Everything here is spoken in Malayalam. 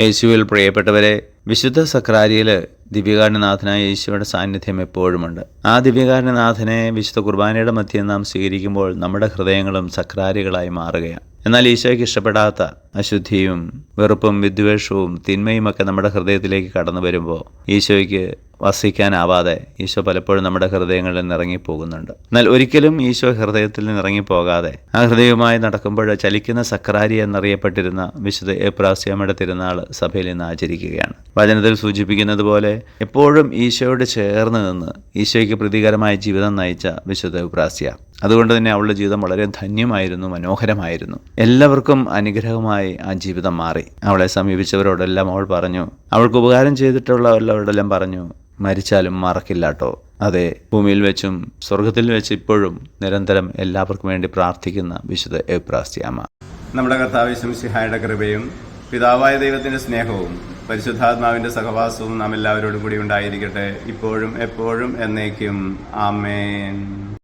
യേശുവിൽ പ്രിയപ്പെട്ടവരെ വിശുദ്ധ സക്രാരിയിൽ ദിവ്യകാരണനാഥനായ യേശുവിടെ സാന്നിധ്യം എപ്പോഴുമുണ്ട്. ആ ദിവ്യകാരണനാഥനെ വിശുദ്ധ കുർബാനയുടെ മധ്യം നാം സ്വീകരിക്കുമ്പോൾ നമ്മുടെ ഹൃദയങ്ങളും സക്രാരികളായി മാറുകയാണ്. എന്നാൽ ഈശോയ്ക്ക് ഇഷ്ടപ്പെടാത്ത അശുദ്ധിയും വെറുപ്പും വിദ്വേഷവും തിന്മയുമൊക്കെ നമ്മുടെ ഹൃദയത്തിലേക്ക് കടന്നു വരുമ്പോൾ ഈശോയ്ക്ക് വസിക്കാനാവാതെ ഈശോ പലപ്പോഴും നമ്മുടെ ഹൃദയങ്ങളിൽ നിന്ന് ഇറങ്ങിപ്പോകുന്നുണ്ട് എന്നാൽ ഒരിക്കലും ഈശോ ഹൃദയത്തിൽ നിന്ന് ഇറങ്ങിപ്പോകാതെ ആ ഹൃദയവുമായി നടക്കുമ്പോൾ ചലിക്കുന്ന സക്രാരി എന്നറിയപ്പെട്ടിരുന്ന വിശുദ്ധ ഏപ്രാസ്യാമയുടെ തിരുനാൾ സഭയിൽ നിന്ന് ആചരിക്കുകയാണ്. വചനത്തിൽ സൂചിപ്പിക്കുന്നത് പോലെ എപ്പോഴും ഈശോയോട് ചേർന്ന് നിന്ന് ഈശോയ്ക്ക് പ്രതികരമായ ജീവിതം നയിച്ച വിശുദ്ധ ഏപ്രാസ്യ അതുകൊണ്ട് തന്നെ അവളുടെ ജീവിതം വളരെ ധന്യമായിരുന്നു മനോഹരമായിരുന്നു. എല്ലാവർക്കും അനുഗ്രഹമായി ആ ജീവിതം മാറി. അവളെ സമീപിച്ചവരോടെല്ലാം അവൾ പറഞ്ഞു അവൾക്ക് ഉപകാരം ചെയ്തിട്ടുള്ളവരോടെല്ലാം പറഞ്ഞു മരിച്ചാലും മറക്കില്ല കേട്ടോ അതെ ഭൂമിയിൽ വെച്ചും സ്വർഗത്തിൽ വെച്ച് ഇപ്പോഴും നിരന്തരം എല്ലാവർക്കും വേണ്ടി പ്രാർത്ഥിക്കുന്ന വിശുദ്ധ എപ്രാസ്യാമ നമ്മുടെ കർത്താവ് സിഹായുടെ കൃപയും പിതാവായ ദൈവത്തിന്റെ സ്നേഹവും പരിശുദ്ധാത്മാവിന്റെ സഹവാസവും നാം എല്ലാവരോടും കൂടി ഉണ്ടായിരിക്കട്ടെ ഇപ്പോഴും എപ്പോഴും എന്നേക്കും. ആമേൻ.